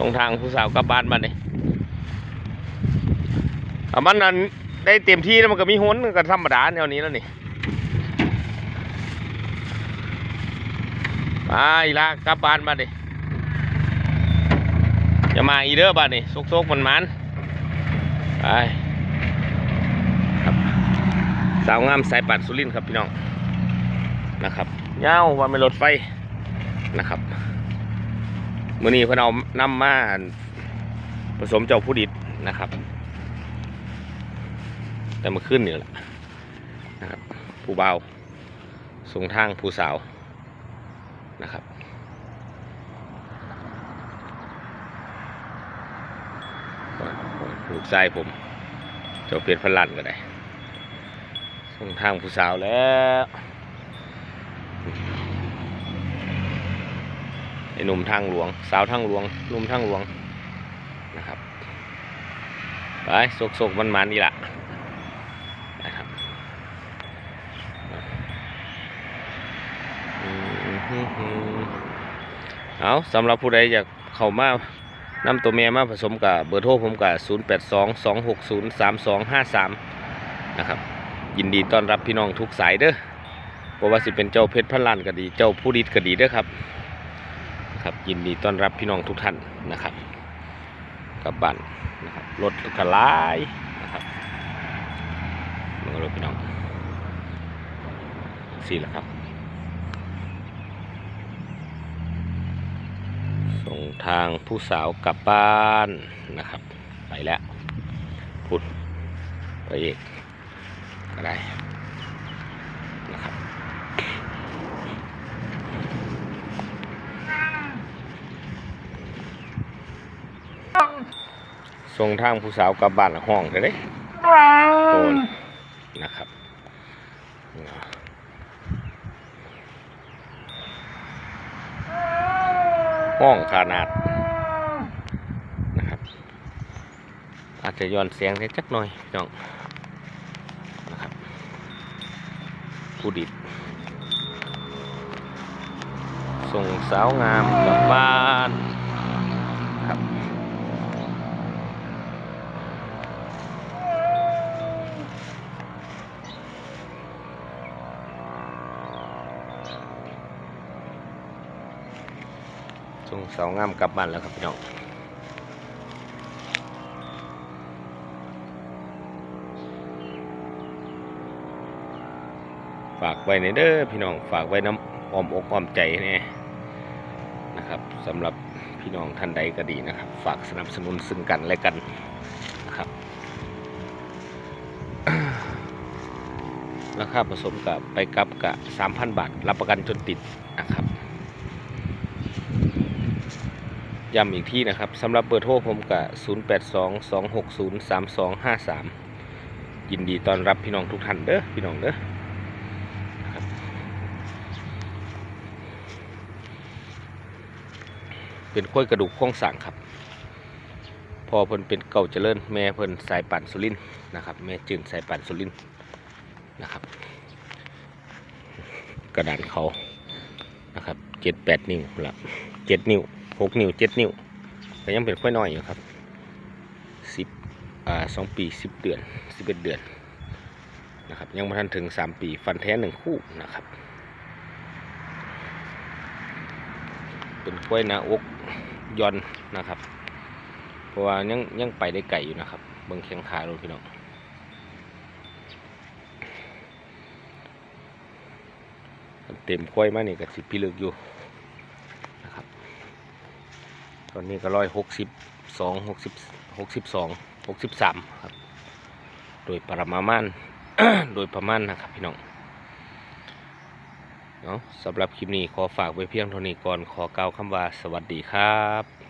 ส่งทางผู้สาวกลับบ้านมาเนี่ยอามันนั้นได้เต็มที่แล้วมันก็มีหุนมันก็ธรรมดาแนวนี้แล้วนี่ไปอีละกลับบ้านมาดิอย่ามาอีเด้อบ้านนี่ซกๆมันมันไปครับสาวงามสายปัดสุรินครับพี่น้องนะครับเงาว่าไม่รถไฟนะครับ มื่อนี้เพิ่นเอานำมาผสมเจ้าผู้ดิดนะครับ แต่มาขึ้นนี่แหละนะครับผู้เบาส่งทางผู้สาวนะครับลูกชายผมเจ้าเพียรพันลันก็ได้ส่งทางผู้สาวแล้ว ไอ้ หนุ่มทางหลวง สาวทางหลวงหนุ่มทางหลวงนะครับไปสกสกมันมันนี่แหละนะครับเอาสำหรับผู้ใดอยากเข้ามานำตัวแม่มาผสมกับเบอร์โทรผมกับ 0 8 2 2 6 0 3 2 5 3 นะครับ ยินดีต้อนรับพี่น้องทุกสายเด้อบ่ว่าสิเป็นเจ้าเพชรพันล้านก็ดี เจ้าผู้ดิดก็ดีเด้อครับ ครับ ยินดีต้อนรับพี่น้องทุกท่านนะครับกลับบ้านนะครับรถกระลายนะครับมันก็รถพี่น้องสี่แล้วครับ ส่งทางผู้สาวกลับบ้านนะครับ ไปแล้วพุดไปอีกก็ได้นะครับ ส่งทางผู้สาวกลับบ้านห้องเด้อเด้โอนนะครับห้องขนาดนะครับ อาจจะย้อนเสียงได้จักหน่อยพี่น้องนะครับผู้ดิดส่งสาวงามกลับบ้านครับ ส่งสาวงามกลับบ้านแล้วครับพี่น้องฝากไว้ในเด้อพี่น้องฝากไว้น้ำอ้อมอกอ้อมใจแน่นะครับสำหรับพี่น้องท่านใดก็ดีนะครับ ฝากสนับสนุนซึ่งกันและกันนะครับราคาผสมกับไปกับกับ3,000บาท รับประกันจนติดนะครับ ย้ำอีกที่นะครับสำหรับเบอร์โทรผมกับ 0822603253 ยินดีต้อนรับพี่น้องทุกท่านเด้อพี่น้องเด้อเป็นข้อยกระดูกโครงสั่งครับพอเพิ่นเป็นเก่าเจริญแม่เพิ่นสายปั่นสุรินนะครับแม่จืนสายปั่นสุรินนะครับ กระดานเขานะครับเจ็ดแปดนิ้วละเจ็ดนิ้ว หกนิ้วเจ็ดนิ้วแต่ยังเป็นค่อยน้อยอยู่ครับสิบอ่าสองปีสิบเดือนสิบเอ็ดเดือนนะครับยังไม่ทันถึงสามปีฟันแท้หนึ่งคู่นะครับ เป็นกล้วยนาอกยอนนะครับ เพราะว่ายังยังไปได้ไกลอยู่นะครับเบิ่งแข้งขาลงพี่น้องเต็มกล้วยมานี่ก็สิพิลึกอยู่ ตอนนี้ก็ร้อยหกสิบสองหกสิบหกสิบสองหกสิบสามครับ โดยประมาณโดยประมาณนะครับพี่น้องเนาะสำหรับคลิปนี้ขอฝากไว้เพียงเท่านี้ก่อนขอกล่าวคำว่าสวัสดีครับ